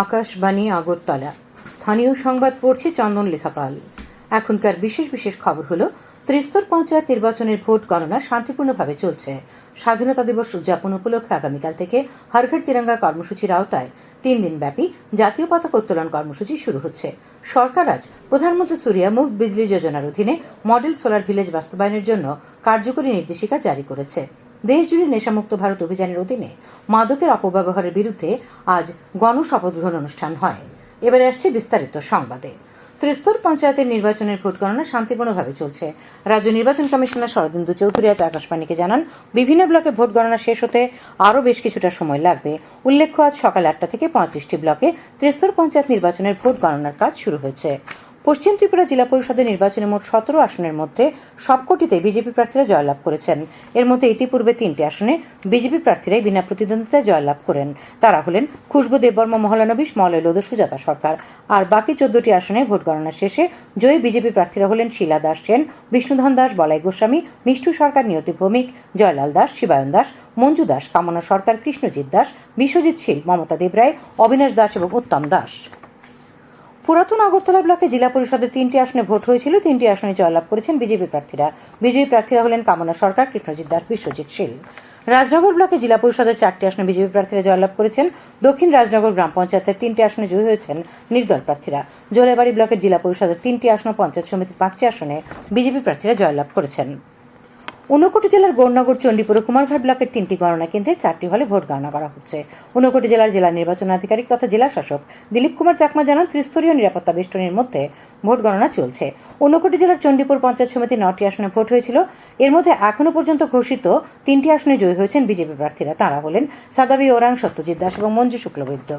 আকাশবাণী আগরতলা। স্থানীয় সংবাদ পড়ছে চন্দন লেখাপাল। এখনকার বিশেষ বিশেষ খবর হলো, ত্রিস্তর পঞ্চায়েত নির্বাচনের ভোট গণনা শান্তিপূর্ণভাবে চলছে। স্বাধীনতা দিবস উদযাপন উপলক্ষে আগামীকাল থেকে হরঘর তিরঙ্গা কর্মসূচির আওতায় তিন দিন ব্যাপী জাতীয় পতাকা উত্তোলন কর্মসূচি শুরু হচ্ছে। সরকার আজ প্রধানমন্ত্রী সুরিয়া মুফত বিজলি যোজনার অধীনে মডেল সোলার ভিলেজ বাস্তবায়নের জন্য কার্যকরী নির্দেশিকা জারি করেছে। দেশজুড়ে নেশামুক্ত ভারত অভিযানের অধীনে মাদকের অপব্যবহারের বিরুদ্ধে আজ গণশপথ গ্রহণ অনুষ্ঠান হয়। এবারে আসছে বিস্তারিত সংবাদে। ত্রিস্তর পঞ্চায়েতের নির্বাচনের ভোট গণনা শান্তিপূর্ণভাবে চলছে। রাজ্য নির্বাচন কমিশনার শরদিন্দু চৌধুরী আজ আকাশবাণীকে জানান, বিভিন্ন ব্লকে ভোট গণনা শেষ হতে আরও বেশ কিছুটা সময় লাগবে। উল্লেখ্য, আজ সকাল আটটা থেকে পঁয়ত্রিশটি ব্লকে ত্রিস্তর পঞ্চায়েত নির্বাচনের ভোট গণনার কাজ শুরু হয়েছে। পশ্চিম ত্রিপুরা জেলা পরিষদের নির্বাচনে মোট সতেরো আসনের মধ্যে সবকটিতে বিজেপি প্রার্থীরা জয়লাভ করেছেন। এর মধ্যে ইতিপূর্বে তিনটি আসনে বিজেপি প্রার্থীরাই বিনা প্রতিদ্বন্দ্বিতায় জয়লাভ করেন। তারা হলেন খুশবু দেববর্মা মহলানবিশ, মলয় লোদ সুজাতা সরকার। আর বাকি চোদ্দটি আসনে ভোট গণনা শেষে জয়ী বিজেপি প্রার্থীরা হলেন শিলা দাস সেন, বিষ্ণুধন দাস, বলাই গোস্বামী, মিষ্টু সরকার, নিয়তি ভৌমিক, জয়লাল দাস, শিবায়ন দাস, মঞ্জু দাস, কামনা সরকার, কৃষ্ণজিৎ দাস, বিশ্বজিৎ শীল, মমতা দেবরায় অবিনাশ দাস এবং উত্তম দাস। পুরাতন আগরতলা ব্লকে জেলা পরিষদের তিনটি আসনে ভোট হয়েছিল। তিনটি আসনে জয়লাভ করেছেন বিজেপি প্রার্থীরা। বিজয়ী প্রার্থীরা হলেন কামনা সরকার, কৃষ্ণজিৎ দাস, বিশ্বজিৎ শীল। রাজনগর ব্লকে জেলা পরিষদের চারটি আসনে বিজেপি প্রার্থীরা জয়লাভ করেছেন। দক্ষিণ রাজনগর গ্রাম পঞ্চায়েতের তিনটি আসনে জয়ী হয়েছেন নির্দল প্রার্থীরা। জোলাইবাড়ি ব্লকের জেলা পরিষদের তিনটি আসন পঞ্চায়েত সমিতির পাঁচটি আসনে বিজেপি প্রার্থীরা জয়লাভ করেছেন। ঊনকোটি জেলার গৌরনগর, চণ্ডীপুর কুমারঘাট ব্লকের তিনটি গণনা কেন্দ্রে চারটি হলে ভোট গণনা করা হচ্ছে। ঊনকোটি জেলার জেলা নির্বাচন আধিকারিক তথা জেলা শাসক দিলীপ কুমার চাকমা জানান, ত্রিস্তরীয় নিরাপত্তা বেষ্টনীর মধ্যে ভোট গণনা চলছে। ঊনকোটি জেলার চণ্ডীপুর পঞ্চায়েত সমিতি নটি আসনে ভোট হয়েছিল। এর মধ্যে এখনও পর্যন্ত ঘোষিত তিনটি আসনে জয়ী হয়েছেন বিজেপি প্রার্থীরা। তারা হলেন সাদাবি, ওরাং, সত্যজিৎ দাস এবং মঞ্জু শুক্লবৈদ্য।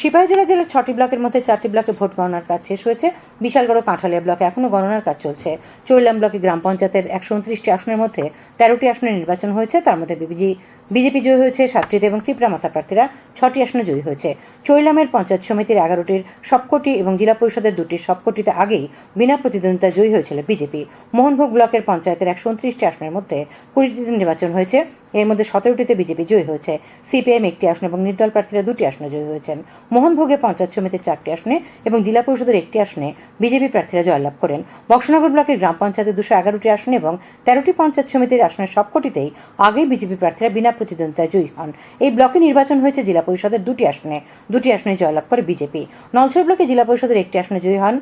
সিপাহীজলা জেলার ছটি ব্লকের মধ্যে চারটি ব্লকে ভোট গণনার কাজ শেষ হয়েছে। বিশালগড় কাঁঠালিয়া ব্লকে এখনও গণনার কাজ চলছে। চৈলাম ব্লকে গ্রাম পঞ্চায়েতের একশো উনত্রিশটি আসনের মধ্যে তেরোটি আসনে নির্বাচন হয়েছে। তার মধ্যে বিবিজি বিজেপি জয়ী হয়েছে সাতটিতে এবং ত্রিপুরা মাতা প্রার্থীরা ছটি আসনে জয়ী হয়েছে। চৈলামের পঞ্চায়েত সমিতির এগারোটির সবকটি এবং জেলা পরিষদের দুটির সবকটিতে আগেই বিনা প্রতিদ্বন্দ্বিতা জয়ী হয়েছিল বিজেপি। মোহনভোগ ব্লকের পঞ্চায়েতের একশো উনত্রিশটি আসনের মধ্যে কুড়িটিতে নির্বাচন হয়েছে। এর মধ্যে সতেরোটিতে বিজেপি জয়ী হয়েছে। সিপিএম একটি আসন এবং নির্দল প্রার্থীরা দুটি আসনে জয়ী হয়েছেন। মোহনভোগে পঞ্চায়েত সমিতির চারটি আসনে এবং জেলা পরিষদের একটি আসনে বিজেপি প্রার্থীরা জয়লাভ করেন। বক্সনগর ব্লকের গ্রাম পঞ্চায়েতের দুশো এগারোটি আসনে এবং তেরোটি পঞ্চায়েত সমিতির আসনের সবকটিতেই আগেই বিজেপি প্রার্থীরা বিনা প্রতিদ্বন্দ্বিতায় জয়ী হন। এই ব্লকে নির্বাচন হয়েছে জেলা পরিষদের দুটি আসনে। দুটি আসনে জয়লাভ করে বিজেপি। নলছর ব্লকে জেলা পরিষদের একটি আসনে জয়ী হন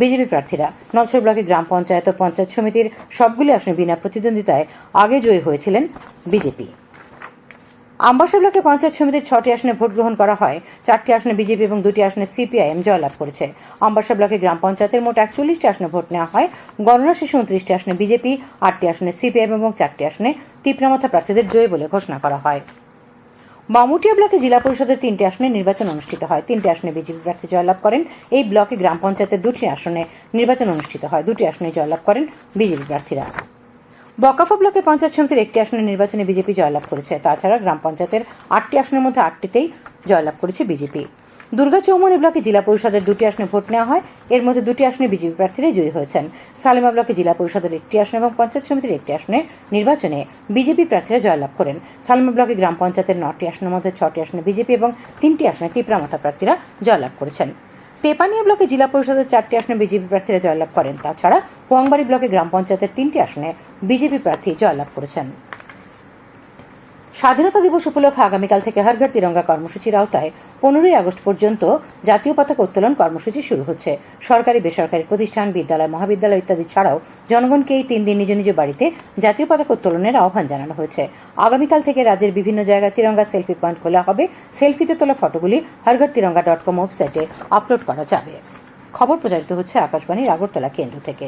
বিজেপি প্রার্থীরা। নলছর ব্লকে গ্রাম পঞ্চায়েত ও পঞ্চায়েত সমিতির সবগুলি আসনে বিনা প্রতিদ্বন্দ্বিতায় আগে জয়ী হয়েছিলেন বিজেপি। আমবাসা ব্লকে পঞ্চায়েত সমিতির ছটি আসনে ভোট গ্রহণ করা হয়। চারটি আসনে বিজেপি এবং দুটি আসনে সিপিআইএম জয়লাভ করেছে। আমবাসা ব্লকে গ্রাম পঞ্চায়েতের মোট একচল্লিশটি আসনে ভোট নেওয়া হয়। গণনা শেষে উনত্রিশটি আসনে বিজেপি, আটটি আসনে সিপিআইএম এবং চারটি আসনে তীব্রামাথা প্রার্থীদের জয়ী বলে ঘোষণা করা হয়। বামুটিয়া ব্লকে জেলা পরিষদের তিনটি আসনে নির্বাচন অনুষ্ঠিত হয়। তিনটি আসনে বিজেপি প্রার্থী জয়লাভ করেন। এই ব্লকে গ্রাম পঞ্চায়েতের দুটি আসনে নির্বাচন অনুষ্ঠিত হয়। দুটি আসনে জয়লাভ করেন বিজেপি প্রার্থীরা। বকাফা ব্লকে পঞ্চায়েত সমিতির একটি আসনে নির্বাচনে বিজেপি জয়লাভ করেছে। তাছাড়া গ্রাম পঞ্চায়েতের আটটি আসনের মধ্যে আটটিতেই জয়লাভ করেছে বিজেপি। দুর্গা চৌমনি ব্লকে জেলা পরিষদের দুটি আসনে ভোট নেওয়া হয়। এর মধ্যে দুটি আসনে বিজেপি প্রার্থীরাই জয়ী হয়েছেন। সালেমা ব্লকে জেলা পরিষদের একটি আসনে এবং পঞ্চায়েত সমিতির একটি আসনে নির্বাচনে বিজেপি প্রার্থীরা জয়লাভ করেন। সালেমা ব্লকে গ্রাম পঞ্চায়েতের নটি আসনের মধ্যে ছটি আসনে বিজেপি এবং তিনটি আসনে তীব্রামাথা প্রার্থীরা জয়লাভ করেছেন। তেপানিয়া ব্লকে জেলা পরিষদের চারটি আসনে বিজেপি প্রার্থীরা জয়লাভ করেন। তাছাড়া পোয়াংবাড়ি ব্লকে গ্রাম পঞ্চায়েতের তিনটি আসনে বিজেপি প্রার্থী জয়লাভ করেছেন। স্বাধীনতা দিবস উপলক্ষে আগামীকাল থেকে হরঘর তিরঙ্গা কর্মসূচির আওতায় পনেরোই আগস্ট পর্যন্ত জাতীয় পতাকা উত্তোলন কর্মসূচি শুরু হচ্ছে। সরকারি, বেসরকারি প্রতিষ্ঠান, বিদ্যালয়, মহাবিদ্যালয় ইত্যাদি ছাড়াও জনগণকে এই তিন দিন নিজ নিজ বাড়িতে জাতীয় পতাকা উত্তোলনের আহ্বান জানানো হয়েছে। আগামীকাল থেকে রাজ্যের বিভিন্ন জায়গায় তিরঙ্গা সেলফি পয়েন্ট খোলা হবে। সেলফিতে তোলা ফটোগুলি হরঘর তিরঙ্গা ডট কম ওয়েবসাইটে আপলোড করা যাবে। খবর প্রচারিত হচ্ছে আকাশবাণীর আগরতলা কেন্দ্র থেকে।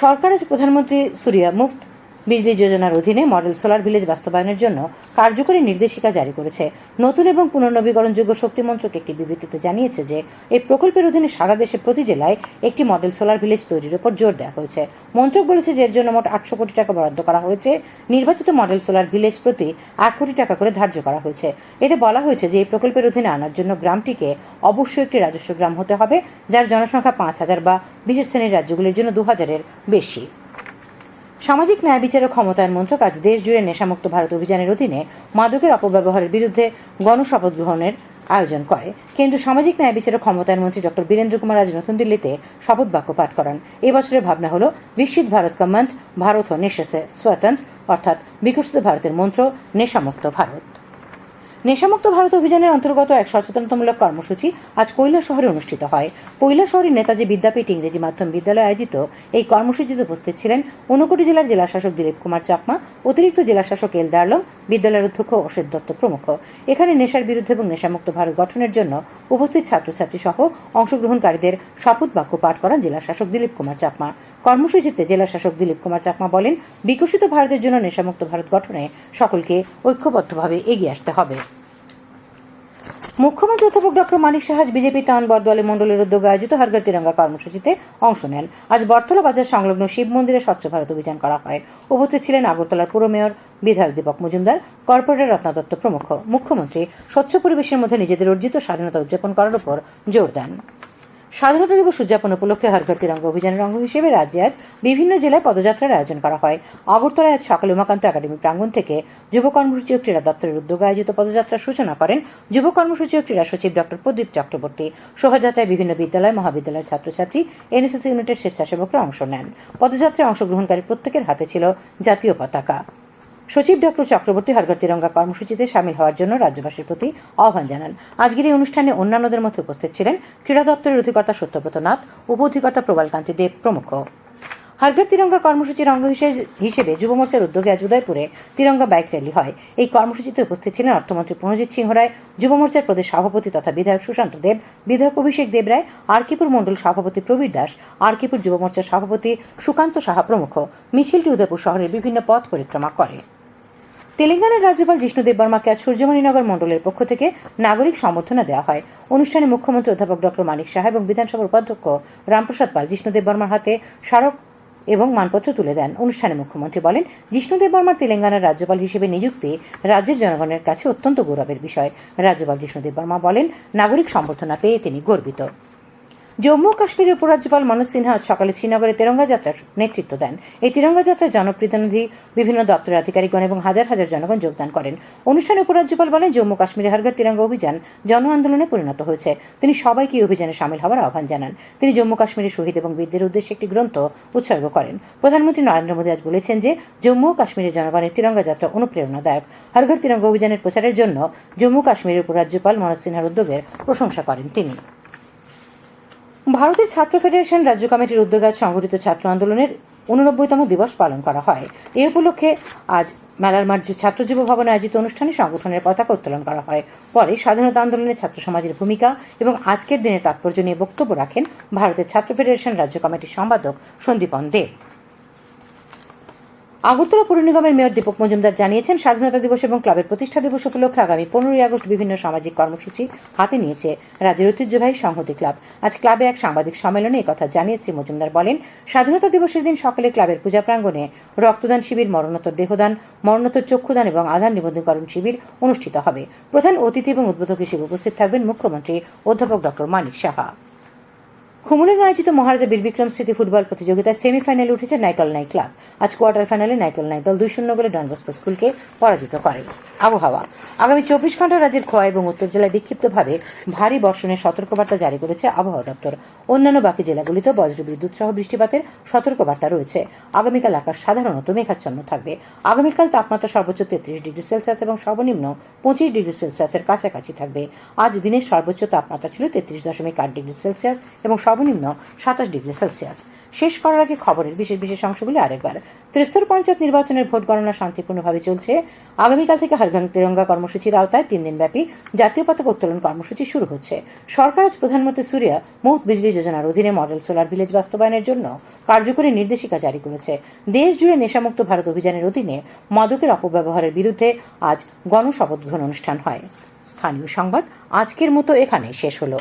সরকার আজ প্রধানমন্ত্রী সুরিয়া মুফত বিজলি যোজনার অধীনে মডেল সোলার ভিলেজ বাস্তবায়নের জন্য কার্যকরী নির্দেশিকা জারি করেছে। নতুন এবং পুনর্নবীকরণযোগ্য শক্তি মন্ত্রক একটি বিবৃতিতে জানিয়েছে যে, এই প্রকল্পের অধীনে সারা দেশে প্রতি জেলায় একটি মডেল সোলার ভিলেজ তৈরির উপর জোর দেওয়া হয়েছে। মন্ত্রক বলেছে যে, এর জন্য মোট আটশো কোটি টাকা বরাদ্দ করা হয়েছে। নির্বাচিত মডেল সোলার ভিলেজ প্রতি এক কোটি টাকা করে ধার্য করা হয়েছে। এতে বলা হয়েছে যে, এই প্রকল্পের অধীনে আনার জন্য গ্রামটিকে অবশ্যই একটি রাজস্ব গ্রাম হতে হবে, যার জনসংখ্যা পাঁচ হাজার বা বিশেষ শ্রেণির রাজ্যগুলির জন্য দু হাজারের বেশি। সামাজিক ন্যায় বিচার ও ক্ষমতায়ন মন্ত্রক আজ দেশ জুড়ে নেশামুক্ত ভারত অভিযানের অধীনে মাদকের অপব্যবহারের বিরুদ্ধে গণশপথ গ্রহণের আয়োজন করে। কেন্দ্র সামাজিক ন্যায় বিচার ও ক্ষমতায়ন মন্ত্রী ডক্টর বীরেন্দ্র কুমার আজ নতুন দিল্লিতে শপথ বাক্য পাঠ করান। এবছরের ভাবনা হল বিশ্বিত ভারত কা ভারত ও নেশে স্বতন্ত্র, অর্থাৎ বিকশিত ভারতের মন্ত্র, নেশামুক্ত ভারত। নেশামুক্ত ভারত অভিযানের অন্তর্গত এক সচেতনতামূলক কর্মসূচি আজ কৈলা শহরে অনুষ্ঠিত হয়। কৈলা শহরের নেতাজি বিদ্যাপীঠ ইংরেজি মাধ্যম বিদ্যালয়ে আয়োজিত এই কর্মসূচিতে উপস্থিত ছিলেন ঊনকোটি জেলার জেলাশাসক দিলীপ কুমার চাকমা, অতিরিক্ত জেলাশাসক এল দার্লং বিদ্যালয়ের অধ্যক্ষ অসিত দত্ত প্রমুখ। এখানে নেশার বিরুদ্ধে এবং নেশামুক্ত ভারত গঠনের জন্য উপস্থিত ছাত্রছাত্রী সহ অংশগ্রহণকারীদের শপথ বাক্য পাঠ করান জেলাশাসক দিলীপ কুমার চাকমা। কর্মসূচিতে জেলা শাসক দিলীপ কুমার চাকমা বলেন, বিকশিত ভারতের জন্য নেশামুক্ত ভারত গঠনে সকলকে ঐক্যবদ্ধভাবে এগিয়ে আসতে হবে। মুখ্যমন্ত্রী অধ্যাপক ডক্টর মানিক সাহাজ বিজেপি টাউন বরদোয়ালি মন্ডলের উদ্যোগে আয়োজিত হরগর তিরঙ্গা কর্মসূচিতে অংশ নেন। আজ বরতলা বাজার সংলগ্ন শিব মন্দিরে স্বচ্ছ ভারত অভিযান করা হয়। উপস্থিত ছিলেন আগরতলার পুর মেয়র, বিধায়ক দীপক মজুমদার, কর্পোরেটর রত্না দত্ত প্রমুখ। মুখ্যমন্ত্রী স্বচ্ছ পরিবেশের মধ্যে নিজেদের অর্জিত স্বাধীনতা উদযাপন করার উপর জোর দেন। স্বাধীনতা দিবস উদযাপন উপলক্ষে হরঘর তিরঙ্গা অভিযানের অঙ্গ হিসেবে রাজ্যে আজ বিভিন্ন জেলায় পদযাত্রার আয়োজন করা হয়। আগরতলায় আজ সকালে উমাকান্ত একাডেমি প্রাঙ্গণ থেকে যুব কর্মসূচি ও ক্রীড়া দপ্তরের উদ্যোগে আয়োজিত পদযাত্রার সূচনা করেন যুব কর্মসূচি ও ক্রীড়া সচিব ডক্টর প্রদীপ চক্রবর্তী। শোভাযাত্রায় বিভিন্ন বিদ্যালয়, মহাবিদ্যালয়ের ছাত্রছাত্রী, এনএসএস ইউনিটের স্বেচ্ছাসেবকরা অংশ নেন। পদযাত্রায় অংশগ্রহণকারী প্রত্যেকের হাতে ছিল জাতীয় পতাকা। সচিব ডক্টর চক্রবর্তী হরঘর তিরঙ্গা কর্মসূচিতে সামিল হওয়ার জন্য রাজ্যবাসীর প্রতি আহ্বান জানান। আজকের এই অনুষ্ঠানে অন্যান্যদের মধ্যে উপস্থিত ছিলেন ক্রীড়া দপ্তরের অধিকর্তা সত্যব্রত নাথ উপ অধিকর্তা প্রবালকান্তি দেব প্রমুখ। হরঘর তিরঙ্গা কর্মসূচির অঙ্গ হিসেবে যুব মোর্চার উদ্যোগে আজ উদয়পুরে তিরঙ্গা বাইক র্যালি হয়। এই কর্মসূচিতে উপস্থিত ছিলেন অর্থমন্ত্রী প্রণজিৎ সিংহ রায়, যুব মোর্চার প্রদেশ সভাপতি তথা বিধায়ক সুশান্ত দেব, বিধায়ক অভিষেক দেব রায়, আরকিপুর মণ্ডল সভাপতি প্রবীর দাস, আরকিপুর যুব মোর্চার সভাপতি সুকান্ত সাহা প্রমুখ। মিছিলটি উদয়পুর শহরের বিভিন্ন পথ পরিক্রমা করে। তেলেঙ্গানার রাজ্যপাল জিষ্ণু দেববর্মাকে আজ সূর্যমণিনগর মণ্ডলের পক্ষ থেকে নাগরিক সম্বর্ধনা দেওয়া হয়। অনুষ্ঠানে মুখ্যমন্ত্রী অধ্যাপক ডক্টর মানিক সাহা এবং বিধানসভার উপাধ্যক্ষ রামপ্রসাদ পাল জিষ্ণু দেববর্মার হাতে স্মারক এবং মানপত্র তুলে দেন। অনুষ্ঠানে মুখ্যমন্ত্রী বলেন জিষ্ণু দেববর্মার তেলেঙ্গানার রাজ্যপাল হিসেবে নিযুক্তি রাজ্যের জনগণের কাছে অত্যন্ত গৌরবের বিষয়। রাজ্যপাল জিষ্ণু দেববর্মা বলেন, নাগরিক সম্বর্ধনা পেয়ে তিনি গর্বিত। জম্মু কাশ্মীরের উপরাজ্যপাল মনোজ সিনহা আজ সকালে শ্রীনগরে তেরঙ্গা যাত্রার নেতৃত্ব দেন। এই তিরঙ্গা যাত্রায় জনপ্রতিনিধি, বিভিন্ন দপ্তরের আধিকারিকগণ এবং হাজার হাজার জনগণ যোগদান করেন। অনুষ্ঠানে উপরাজ্যপাল বলেন, জম্মু কাশ্মীরে হরঘর তিরঙ্গা অভিযান জন আন্দোলনে পরিণত হয়েছে। তিনি সবাইকে এই অভিযানে সামিল হওয়ার আহ্বান জানান। তিনি জম্মু কাশ্মীরের শহীদ এবং বীরদের উদ্দেশ্যে একটি গ্রন্থ উৎসর্গ করেন। প্রধানমন্ত্রী নরেন্দ্র মোদী আজ বলেছেন যে, জম্মু ও কাশ্মীরের জনগণের তিরঙ্গা যাত্রা অনুপ্রেরণাদায়ক। হরঘর তিরঙ্গা অভিযানের প্রচারের জন্য জম্মু কাশ্মীরের উপরাজ্যপাল মনোজ সিনহার উদ্যোগের প্রশংসা করেন তিনি। ভারতের ছাত্র ফেডারেশন রাজ্য কমিটির উদ্যোগে আজ সংগঠিত ছাত্র আন্দোলনের উননব্বইতম দিবস পালন করা হয়। এ উপলক্ষে আজ মেলার মাঠ ছাত্রজীব ভবনে আয়োজিত অনুষ্ঠানে সংগঠনের পতাকা উত্তোলন করা হয়। পরে স্বাধীনতা আন্দোলনে ছাত্র সমাজের ভূমিকা এবং আজকের দিনের তাৎপর্য নিয়ে বক্তব্য রাখেন ভারতের ছাত্র ফেডারেশন রাজ্য কমিটির সম্পাদক সন্দীপন দেব আগরতলা পৌর নিগমের মেয়র দীপক মজুমদার জানিয়েছেন, স্বাধীনতা দিবস এবং ক্লাবের প্রতিষ্ঠা দিবস উপলক্ষে আগামী পনেরোই আগস্ট বিভিন্ন সামাজিক কর্মসূচি হাতে নিয়েছে রাজ্যের ঐতিহ্যবাহী সংহতি ক্লাব। আজ ক্লাবে এক সাংবাদিক সম্মেলনে কথা জানিয়ে শ্রী মজুমদার বলেন, স্বাধীনতা দিবসের দিন সকালে ক্লাবের পূজা প্রাঙ্গণে রক্তদান শিবির, মরণোত্তর দেহদান, মরণোত্তর চক্ষুদান এবং আধার নিবন্ধীকরণ শিবির অনুষ্ঠিত হবে। প্রধান অতিথি এবং উদ্বোধক হিসেবে উপস্থিত থাকবেন মুখ্যমন্ত্রী অধ্যাপক ডক্টর মানিক সাহা। খুমুলিঙ্গে আয়োজিত মহারাজা বীর বিক্রম স্মৃতি ফুটবল প্রতিযোগিতায় সেমিফাইনালে উঠেছে নাইকল নাই ক্লাব। আজ কোয়ার্টার ফাইনালে নাইকল নাই দল দুই শূন্য গোলে ডনবস্কো স্কুলকে পরাজিত করে। আবহাওয়া। আগামী চব্বিশ ঘণ্টা রাজ্যের খোয়া এবং উত্তর জেলায় বিক্ষিপ্তভাবে ভারী বর্ষণের সতর্কবার্তা জারি করেছে আবহাওয়া দপ্তর। অন্যান্য বাকি জেলাগুলিতে বজ্র বিদ্যুৎ সহ বৃষ্টিপাতের সতর্কবার্তা রয়েছে। আগামীকাল আকাশ সাধারণত মেঘাচ্ছন্ন থাকবে। আগামীকাল তাপমাত্রা সর্বোচ্চ তেত্রিশ ডিগ্রি সেলসিয়াস এবং সর্বনিম্ন পঁচিশ ডিগ্রি সেলসিয়াসের কাছাকাছি থাকবে। আজ দিনের সর্বোচ্চ তাপমাত্রা ছিল তেত্রিশ দশমিক আট ডিগ্রি সেলসিয়াস এবং সর্বনিম্ন সাতাশ ডিগ্রি সেলসিয়াস। শেষ করার আগে খবরের বিশেষ বিশেষ অংশগুলি আরেকবার। ত্রিস্তর পঞ্চায়েত নির্বাচনের ভোট গণনা শান্তিপূর্ণভাবে চলছে। আগামীকাল থেকে হরগান তিরঙ্গা কর্মসূচির আওতায় তিন দিনব্যাপী জাতীয় পতাকা উত্তোলন কর্মসূচি শুরু হচ্ছে। সরকার আজ প্রধানমন্ত্রী সুরিয়া মৌত বিজলি যোজনার অধীনে মডেল সোলার ভিলেজ বাস্তবায়নের জন্য কার্যকরী নির্দেশিকা জারি করেছে। দেশ জুড়ে নেশামুক্ত ভারত অভিযানের অধীনে মাদকের অপব্যবহারের বিরুদ্ধে আজ গণশপথ গ্রহণ অনুষ্ঠান হয়। স্থানীয় সংবাদ আজকের মতো এখানে শেষ হলো।